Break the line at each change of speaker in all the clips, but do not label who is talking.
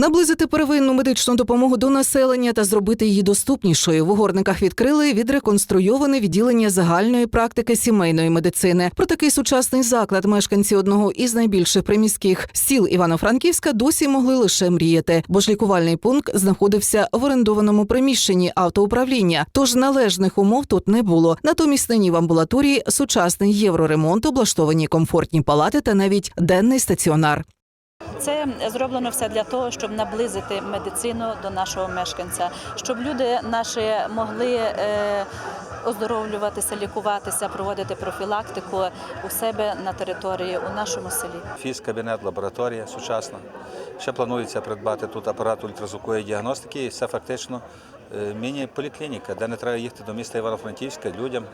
Наблизити первинну медичну допомогу до населення та зробити її доступнішою. В угорниках відкрили відреконструйоване відділення загальної практики сімейної медицини. Про такий сучасний заклад мешканці одного із найбільших приміських сіл Івано-Франківська досі могли лише мріяти, бо ж лікувальний пункт знаходився в орендованому приміщенні автоуправління. Тож належних умов тут не було. Натомість нині в амбулаторії сучасний євроремонт, облаштовані комфортні палати та навіть денний стаціонар.
Це зроблено все для того, щоб наблизити медицину до нашого мешканця, щоб люди наші могли е, оздоровлюватися, лікуватися, проводити профілактику у себе на території у нашому селі.
Фіз, кабінет, лабораторія сучасна. Ще планується придбати тут апарат ультразвукової діагностики. І це фактично е, міні-поліклініка, де не треба їхати до міста Івано-Франківська людям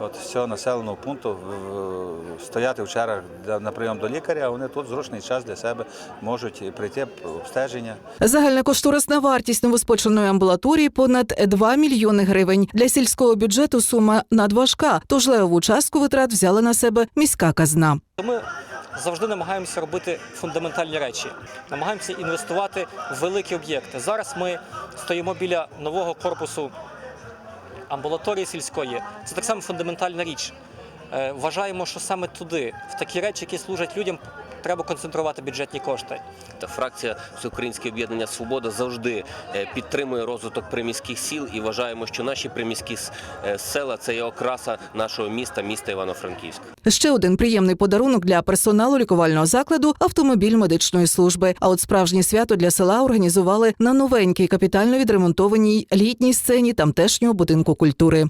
от з цього населеного пункту стояти в чергах на прийом до лікаря. а Вони тут зручний час для себе можуть прийти обстеження.
Загальна кошторисна вартість новоспоченої амбулаторії понад 2 мільйони гривень. Для сільського бюджету сума надважка, тож левову частку витрат взяла на себе міська казна.
Ми завжди намагаємося робити фундаментальні речі, намагаємося інвестувати в великі об'єкти. Зараз ми стоїмо біля нового корпусу амбулаторії сільської. Це так само фундаментальна річ. Е, Вважаємо, що саме туди, в такі речі, які служать людям, треба концентрувати бюджетні кошти.
Та фракція Всеукраїнське об'єднання Свобода завжди е, підтримує розвиток приміських сіл і вважаємо, що наші приміські е, села це є окраса нашого міста, міста Івано-Франківськ.
Ще один приємний подарунок для персоналу лікувального закладу автомобіль медичної служби. А от справжнє свято для села організували на новенькій капітально відремонтованій літній сцені тамтешнього будинку культури.